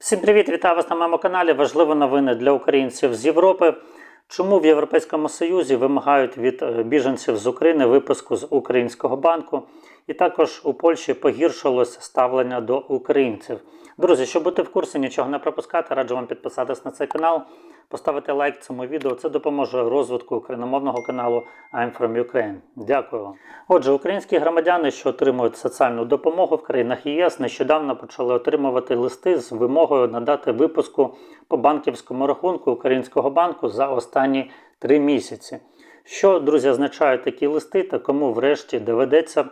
Всім привіт, вітаю вас на моєму каналі. Важливі новини для українців з Європи. Чому в Європейському Союзі вимагають від е, біженців з України випуску з українського банку? І також у Польщі погіршилось ставлення до українців. Друзі, щоб бути в курсі, нічого не пропускати, раджу вам підписатись на цей канал, поставити лайк цьому відео. Це допоможе розвитку україномовного каналу I'm from Ukraine. Дякую вам. Отже, українські громадяни, що отримують соціальну допомогу в країнах ЄС, нещодавно почали отримувати листи з вимогою надати випуску по банківському рахунку українського банку за останні три місяці. Що, друзі, означають такі листи та кому врешті доведеться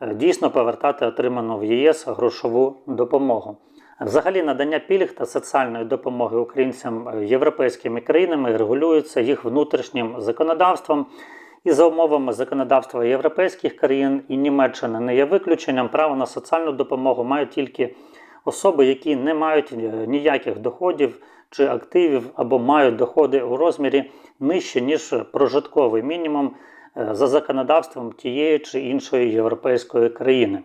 е, дійсно повертати отриману в ЄС грошову допомогу? Взагалі, надання пільг та соціальної допомоги українцям е, європейськими країнами регулюється їх внутрішнім законодавством. І за умовами законодавства європейських країн і Німеччини не є виключенням. Право на соціальну допомогу мають тільки особи, які не мають е, ніяких доходів чи активів або мають доходи у розмірі нижче ніж прожитковий мінімум е, за законодавством тієї чи іншої європейської країни.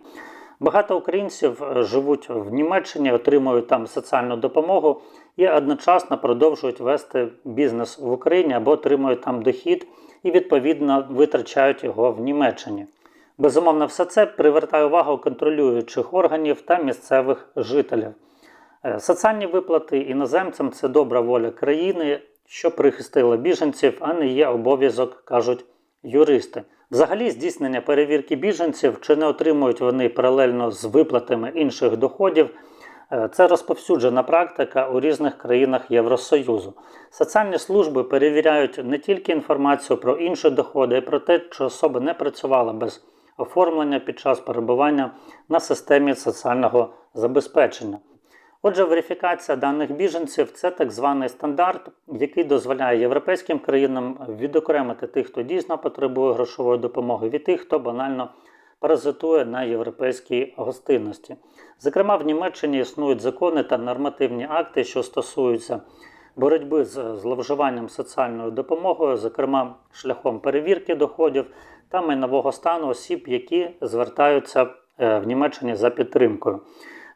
Багато українців е, живуть в Німеччині, отримують там соціальну допомогу і одночасно продовжують вести бізнес в Україні або отримують там дохід і відповідно витрачають його в Німеччині. Безумовно, все це привертає увагу контролюючих органів та місцевих жителів. Е, Соціальні виплати іноземцям це добра воля країни, що прихистила біженців, а не є обов'язок, кажуть юристи. Взагалі, здійснення перевірки біженців, чи не отримують вони паралельно з виплатами інших доходів. е, Це розповсюджена практика у різних країнах Євросоюзу. Соціальні служби перевіряють не тільки інформацію про інші доходи, а й про те, чи особа не працювала без оформлення під час перебування на системі соціального забезпечення. Отже, верифікація даних біженців це так званий стандарт, який дозволяє європейським країнам відокремити тих, хто дійсно потребує грошової допомоги, від тих, хто банально паразитує на європейській гостинності. Зокрема, в Німеччині існують закони та нормативні акти, що стосуються боротьби з зловживанням соціальною допомогою, зокрема шляхом перевірки доходів та майнового стану осіб, які звертаються е, в Німеччині за підтримкою.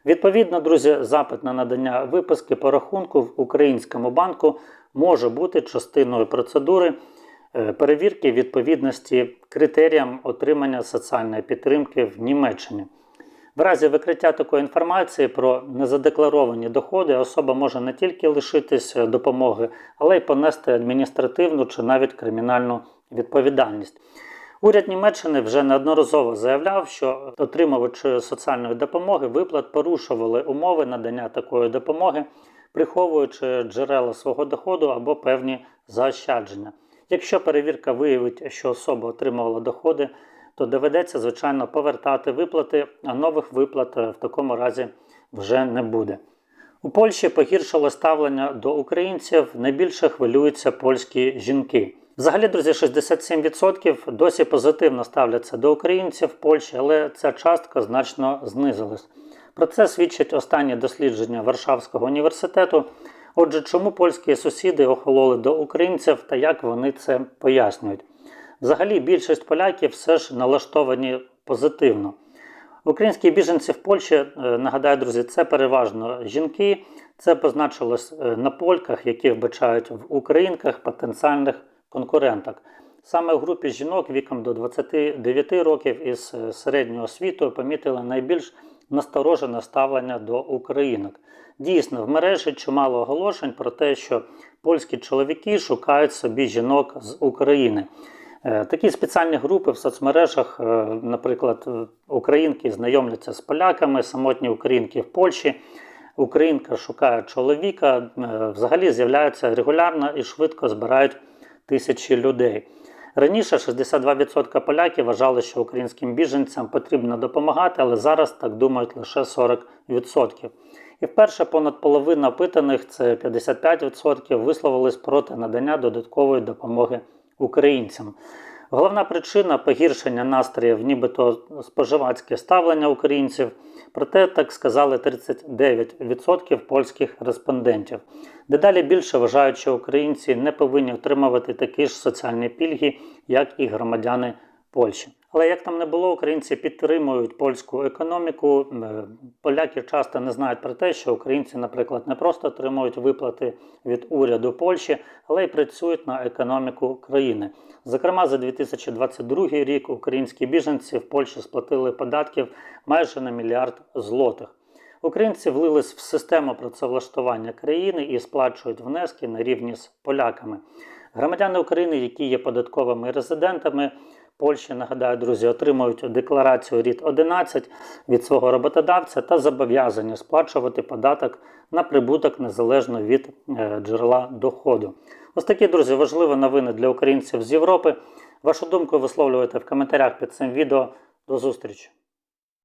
Відповідно, друзі, запит на надання виписки по рахунку в українському банку може бути частиною процедури е, перевірки відповідності критеріям отримання соціальної підтримки в Німеччині. В разі викриття такої інформації про незадекларовані доходи особа може не тільки лишитись допомоги, але й понести адміністративну чи навіть кримінальну відповідальність. Уряд Німеччини вже неодноразово заявляв, що отримувачі соціальної допомоги виплат порушували умови надання такої допомоги, приховуючи джерела свого доходу або певні заощадження. Якщо перевірка виявить, що особа отримувала доходи, то доведеться, звичайно, повертати виплати, а нових виплат е, в такому разі вже не буде. У Польщі погіршило ставлення до українців, найбільше хвилюються польські жінки. Взагалі, друзі, 67% досі позитивно ставляться до українців в Польщі, але ця частка значно знизилась. Про це свідчать останні дослідження Варшавського університету. Отже, чому польські сусіди охололи до українців та як вони це пояснюють? Взагалі, більшість поляків все ж налаштовані позитивно. Українські біженці в Польщі, е, нагадаю, друзі, це переважно жінки. Це позначилось е, на польках, які вбачають в українках потенціальних конкуренток. Саме в групі жінок віком до 29 років із е, середньою освітою помітили найбільш насторожене ставлення до українок. Дійсно, в мережі чимало оголошень про те, що польські чоловіки шукають собі жінок з України. Е, Такі спеціальні групи в соцмережах, е, наприклад, українки знайомляться з поляками, самотні українки в Польщі. Українка шукає чоловіка, взагалі з'являються регулярно і швидко збирають тисячі людей. Раніше 62% поляків вважали, що українським біженцям потрібно допомагати, але зараз так думають лише 40%. І вперше понад половина опитаних, це 55%, висловились проти надання додаткової допомоги українцям. Головна причина погіршення настроїв, нібито споживацьке ставлення українців. Проте так сказали 39% польських респондентів. Дедалі більше вважають, що українці не повинні отримувати такі ж соціальні пільги, як і громадяни Польщі. Але як там не було, українці підтримують польську економіку. Е, Поляки часто не знають про те, що українці, наприклад, не просто отримують виплати від уряду Польщі, але й працюють на економіку країни. Зокрема, за 2022 рік українські біженці в Польщі сплатили податків майже на мільярд злотих. Українці влились в систему працевлаштування країни і сплачують внески на рівні з поляками. Громадяни України, які є податковими резидентами Польщі, нагадаю, друзі, отримують декларацію рід 11 від свого роботодавця та зобов'язані сплачувати податок на прибуток незалежно від е, джерела доходу. Ось такі, друзі, важливі новини для українців з Європи. Вашу думку висловлюйте в коментарях під цим відео. До зустрічі!